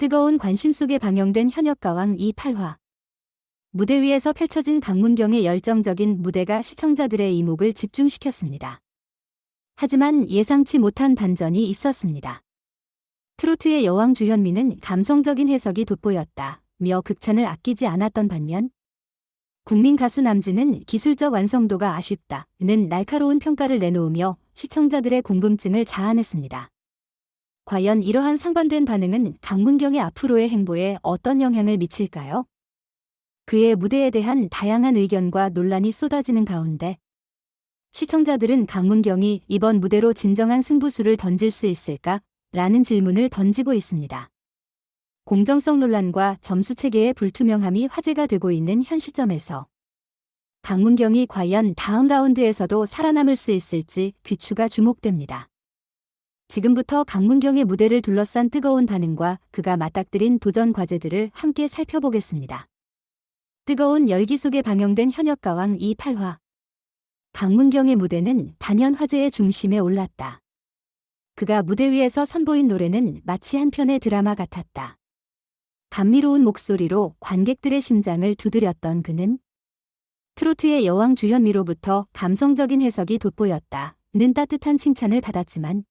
뜨거운 관심 속에 방영된 현역가왕 이8화. 무대 위에서 펼쳐진 강문경의 열정적인 무대가 시청자들의 이목을 집중시켰습니다. 하지만 예상치 못한 반전이 있었습니다. 트로트의 여왕 주현미는 감성적인 해석이 돋보였다. 며 극찬을 아끼지 않았던 반면 국민 가수 남진은 기술적 완성도가 아쉽다 는 날카로운 평가를 내놓으며 시청자들의 궁금증을 자아냈습니다. 과연 이러한 상반된 반응은 강문경의 앞으로의 행보에 어떤 영향을 미칠까요? 그의 무대에 대한 다양한 의견과 논란이 쏟아지는 가운데 시청자들은 강문경이 이번 무대로 진정한 승부수를 던질 수 있을까? 라는 질문을 던지고 있습니다. 공정성 논란과 점수 체계의 불투명함이 화제가 되고 있는 현 시점에서 강문경이 과연 다음 라운드에서도 살아남을 수 있을지 귀추가 주목됩니다. 지금부터 강문경의 무대를 둘러싼 뜨거운 반응과 그가 맞닥뜨린 도전 과제들을 함께 살펴보겠습니다. 뜨거운 열기 속에 방영된 현역가왕 이8화. 강문경의 무대는 단연 화제의 중심에 올랐다. 그가 무대 위에서 선보인 노래는 마치 한 편의 드라마 같았다. 감미로운 목소리로 관객들의 심장을 두드렸던 그는 트로트의 여왕 주현미로부터 감성적인 해석이 돋보였다. 는 따뜻한 칭찬을 받았지만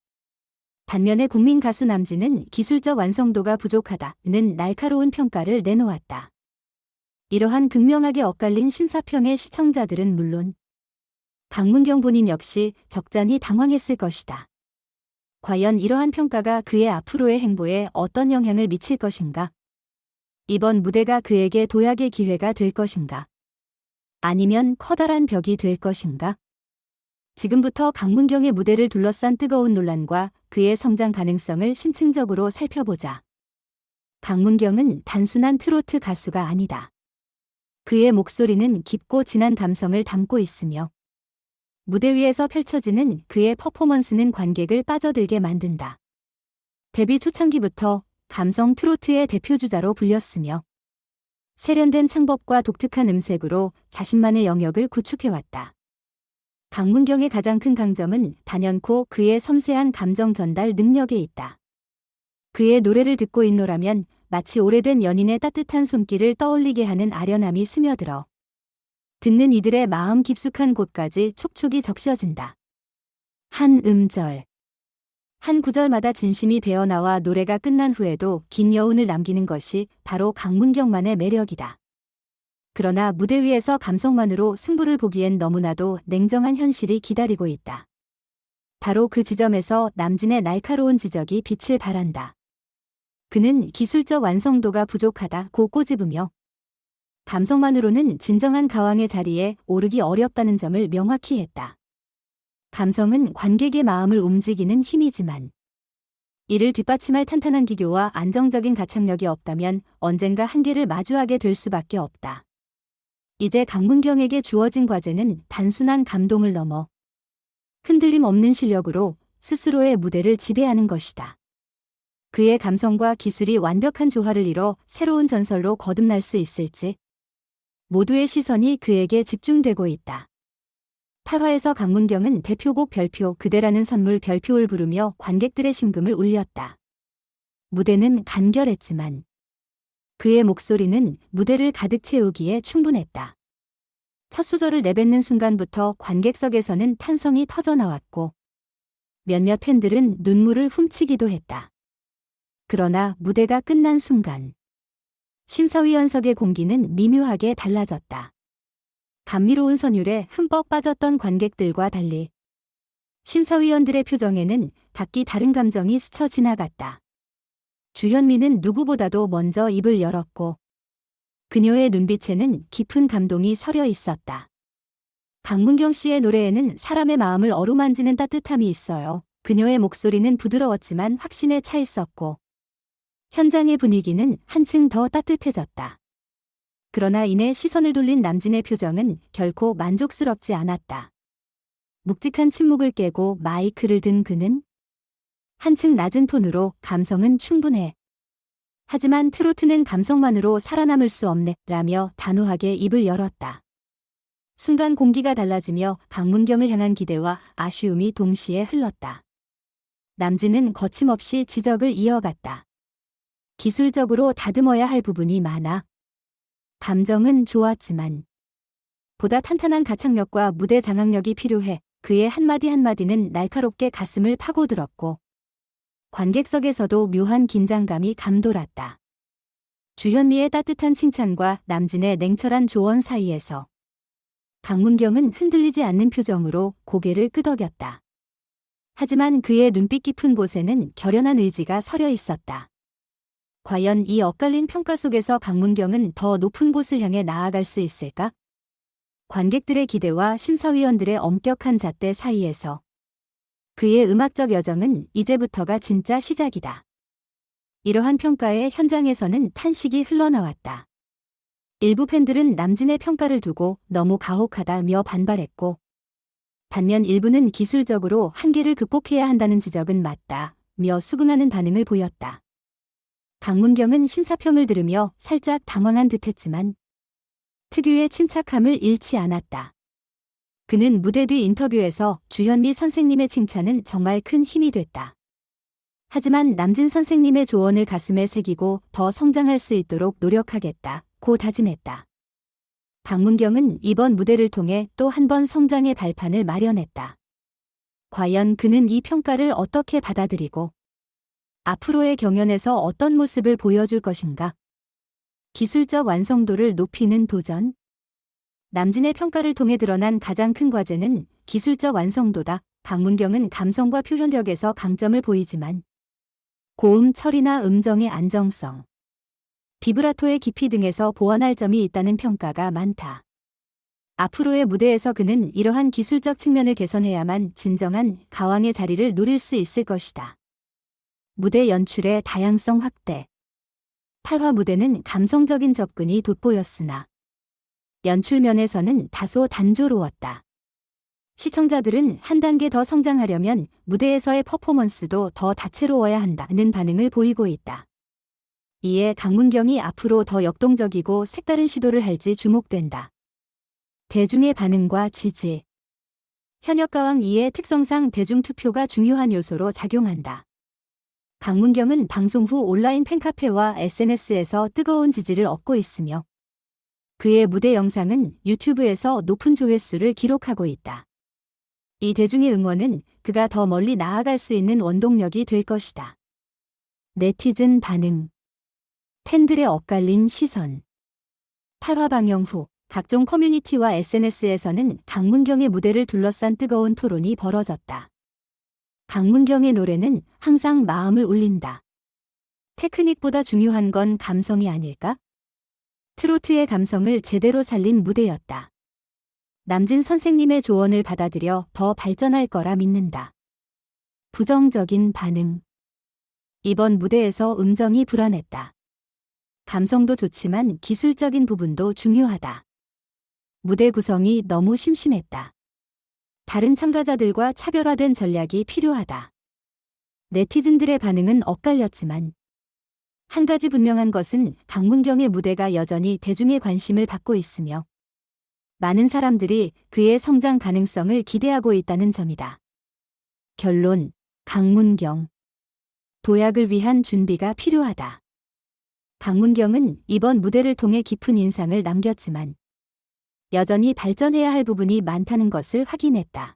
반면에 국민 가수 남진은 기술적 완성도가 부족하다는 날카로운 평가를 내놓았다. 이러한 극명하게 엇갈린 심사평의 시청자들은 물론 강문경 본인 역시 적잖이 당황했을 것이다. 과연 이러한 평가가 그의 앞으로의 행보에 어떤 영향을 미칠 것인가? 이번 무대가 그에게 도약의 기회가 될 것인가? 아니면 커다란 벽이 될 것인가? 지금부터 강문경의 무대를 둘러싼 뜨거운 논란과 그의 성장 가능성을 심층적으로 살펴보자. 강문경은 단순한 트로트 가수가 아니다. 그의 목소리는 깊고 진한 감성을 담고 있으며 무대 위에서 펼쳐지는 그의 퍼포먼스는 관객을 빠져들게 만든다. 데뷔 초창기부터 감성 트로트의 대표주자로 불렸으며 세련된 창법과 독특한 음색으로 자신만의 영역을 구축해왔다. 강문경의 가장 큰 강점은 단연코 그의 섬세한 감정 전달 능력에 있다. 그의 노래를 듣고 있노라면 마치 오래된 연인의 따뜻한 손길을 떠올리게 하는 아련함이 스며들어 듣는 이들의 마음 깊숙한 곳까지 촉촉이 적셔진다. 한 음절. 한 구절마다 진심이 배어나와 노래가 끝난 후에도 긴 여운을 남기는 것이 바로 강문경만의 매력이다. 그러나 무대 위에서 감성만으로 승부를 보기엔 너무나도 냉정한 현실이 기다리고 있다. 바로 그 지점에서 남진의 날카로운 지적이 빛을 발한다. 그는 기술적 완성도가 부족하다고 꼬집으며 감성만으로는 진정한 가왕의 자리에 오르기 어렵다는 점을 명확히 했다. 감성은 관객의 마음을 움직이는 힘이지만 이를 뒷받침할 탄탄한 기교와 안정적인 가창력이 없다면 언젠가 한계를 마주하게 될 수밖에 없다. 이제 강문경에게 주어진 과제는 단순한 감동을 넘어 흔들림 없는 실력으로 스스로의 무대를 지배하는 것이다. 그의 감성과 기술이 완벽한 조화를 이뤄 새로운 전설로 거듭날 수 있을지 모두의 시선이 그에게 집중되고 있다. 8화에서 강문경은 대표곡 별표 그대라는 선물 별표를 부르며 관객들의 심금을 울렸다. 무대는 간결했지만 그의 목소리는 무대를 가득 채우기에 충분했다. 첫 소절을 내뱉는 순간부터 관객석에서는 탄성이 터져나왔고 몇몇 팬들은 눈물을 훔치기도 했다. 그러나 무대가 끝난 순간 심사위원석의 공기는 미묘하게 달라졌다. 감미로운 선율에 흠뻑 빠졌던 관객들과 달리 심사위원들의 표정에는 각기 다른 감정이 스쳐 지나갔다. 주현미는 누구보다도 먼저 입을 열었고 그녀의 눈빛에는 깊은 감동이 서려 있었다. 강문경 씨의 노래에는 사람의 마음을 어루만지는 따뜻함이 있어요. 그녀의 목소리는 부드러웠지만 확신에 차 있었고 현장의 분위기는 한층 더 따뜻해졌다. 그러나 이내 시선을 돌린 남진의 표정은 결코 만족스럽지 않았다. 묵직한 침묵을 깨고 마이크를 든 그는 한층 낮은 톤으로 감성은 충분해. 하지만 트로트는 감성만으로 살아남을 수 없네. 라며 단호하게 입을 열었다. 순간 공기가 달라지며 강문경을 향한 기대와 아쉬움이 동시에 흘렀다. 남진은 거침없이 지적을 이어갔다. 기술적으로 다듬어야 할 부분이 많아. 감정은 좋았지만 보다 탄탄한 가창력과 무대 장악력이 필요해 그의 한마디 한마디는 날카롭게 가슴을 파고들었고 관객석에서도 묘한 긴장감이 감돌았다. 주현미의 따뜻한 칭찬과 남진의 냉철한 조언 사이에서 강문경은 흔들리지 않는 표정으로 고개를 끄덕였다. 하지만 그의 눈빛 깊은 곳에는 결연한 의지가 서려 있었다. 과연 이 엇갈린 평가 속에서 강문경은 더 높은 곳을 향해 나아갈 수 있을까? 관객들의 기대와 심사위원들의 엄격한 잣대 사이에서 그의 음악적 여정은 이제부터가 진짜 시작이다. 이러한 평가의 현장에서는 탄식이 흘러나왔다. 일부 팬들은 남진의 평가를 두고 너무 가혹하다며 반발했고, 반면 일부는 기술적으로 한계를 극복해야 한다는 지적은 맞다 며 수긍하는 반응을 보였다. 강문경은 심사평을 들으며 살짝 당황한 듯했지만 특유의 침착함을 잃지 않았다. 그는 무대 뒤 인터뷰에서 주현미 선생님의 칭찬은 정말 큰 힘이 됐다. 하지만 남진 선생님의 조언을 가슴에 새기고 더 성장할 수 있도록 노력하겠다. 고 다짐했다. 박문경은 이번 무대를 통해 또 한 번 성장의 발판을 마련했다. 과연 그는 이 평가를 어떻게 받아들이고 앞으로의 경연에서 어떤 모습을 보여줄 것인가? 기술적 완성도를 높이는 도전? 남진의 평가를 통해 드러난 가장 큰 과제는 기술적 완성도다. 박문경은 감성과 표현력에서 강점을 보이지만 고음 처리나 음정의 안정성, 비브라토의 깊이 등에서 보완할 점이 있다는 평가가 많다. 앞으로의 무대에서 그는 이러한 기술적 측면을 개선해야만 진정한 가왕의 자리를 노릴 수 있을 것이다. 무대 연출의 다양성 확대. 8화 무대는 감성적인 접근이 돋보였으나 연출면에서는 다소 단조로웠다. 시청자들은 한 단계 더 성장하려면 무대에서의 퍼포먼스도 더 다채로워야 한다는 반응을 보이고 있다. 이에 강문경이 앞으로 더 역동적이고 색다른 시도를 할지 주목된다. 대중의 반응과 지지. 현역가왕 2의 특성상 대중투표가 중요한 요소로 작용한다. 강문경은 방송 후 온라인 팬카페와 SNS에서 뜨거운 지지를 얻고 있으며 그의 무대 영상은 유튜브에서 높은 조회수를 기록하고 있다. 이 대중의 응원은 그가 더 멀리 나아갈 수 있는 원동력이 될 것이다. 네티즌 반응 팬들의 엇갈린 시선 8화 방영 후 각종 커뮤니티와 SNS에서는 강문경의 무대를 둘러싼 뜨거운 토론이 벌어졌다. 강문경의 노래는 항상 마음을 울린다. 테크닉보다 중요한 건 감성이 아닐까? 트로트의 감성을 제대로 살린 무대였다. 남진 선생님의 조언을 받아들여 더 발전할 거라 믿는다. 부정적인 반응. 이번 무대에서 음정이 불안했다. 감성도 좋지만 기술적인 부분도 중요하다. 무대 구성이 너무 심심했다. 다른 참가자들과 차별화된 전략이 필요하다. 네티즌들의 반응은 엇갈렸지만 한 가지 분명한 것은 강문경의 무대가 여전히 대중의 관심을 받고 있으며 많은 사람들이 그의 성장 가능성을 기대하고 있다는 점이다. 결론, 강문경. 도약을 위한 준비가 필요하다. 강문경은 이번 무대를 통해 깊은 인상을 남겼지만 여전히 발전해야 할 부분이 많다는 것을 확인했다.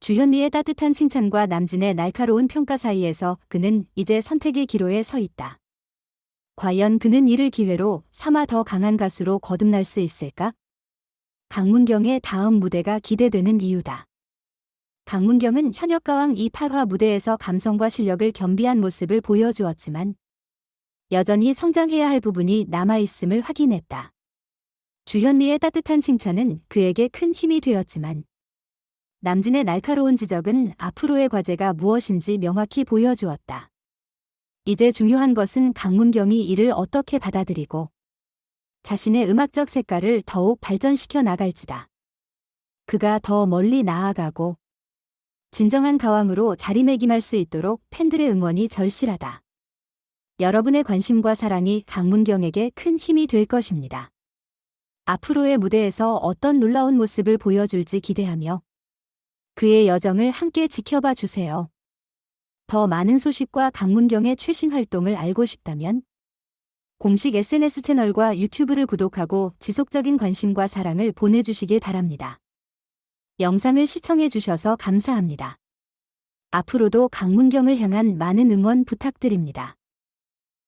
주현미의 따뜻한 칭찬과 남진의 날카로운 평가 사이에서 그는 이제 선택의 기로에 서 있다. 과연 그는 이를 기회로 삼아 더 강한 가수로 거듭날 수 있을까? 강문경의 다음 무대가 기대되는 이유다. 강문경은 현역가왕 2 8화 무대에서 감성과 실력을 겸비한 모습을 보여주었지만 여전히 성장해야 할 부분이 남아있음을 확인했다. 주현미의 따뜻한 칭찬은 그에게 큰 힘이 되었지만 남진의 날카로운 지적은 앞으로의 과제가 무엇인지 명확히 보여주었다. 이제 중요한 것은 강문경이 이를 어떻게 받아들이고 자신의 음악적 색깔을 더욱 발전시켜 나갈지다. 그가 더 멀리 나아가고 진정한 가왕으로 자리매김할 수 있도록 팬들의 응원이 절실하다. 여러분의 관심과 사랑이 강문경에게 큰 힘이 될 것입니다. 앞으로의 무대에서 어떤 놀라운 모습을 보여줄지 기대하며 그의 여정을 함께 지켜봐 주세요. 더 많은 소식과 강문경의 최신 활동을 알고 싶다면 공식 SNS 채널과 유튜브를 구독하고 지속적인 관심과 사랑을 보내주시길 바랍니다. 영상을 시청해주셔서 감사합니다. 앞으로도 강문경을 향한 많은 응원 부탁드립니다.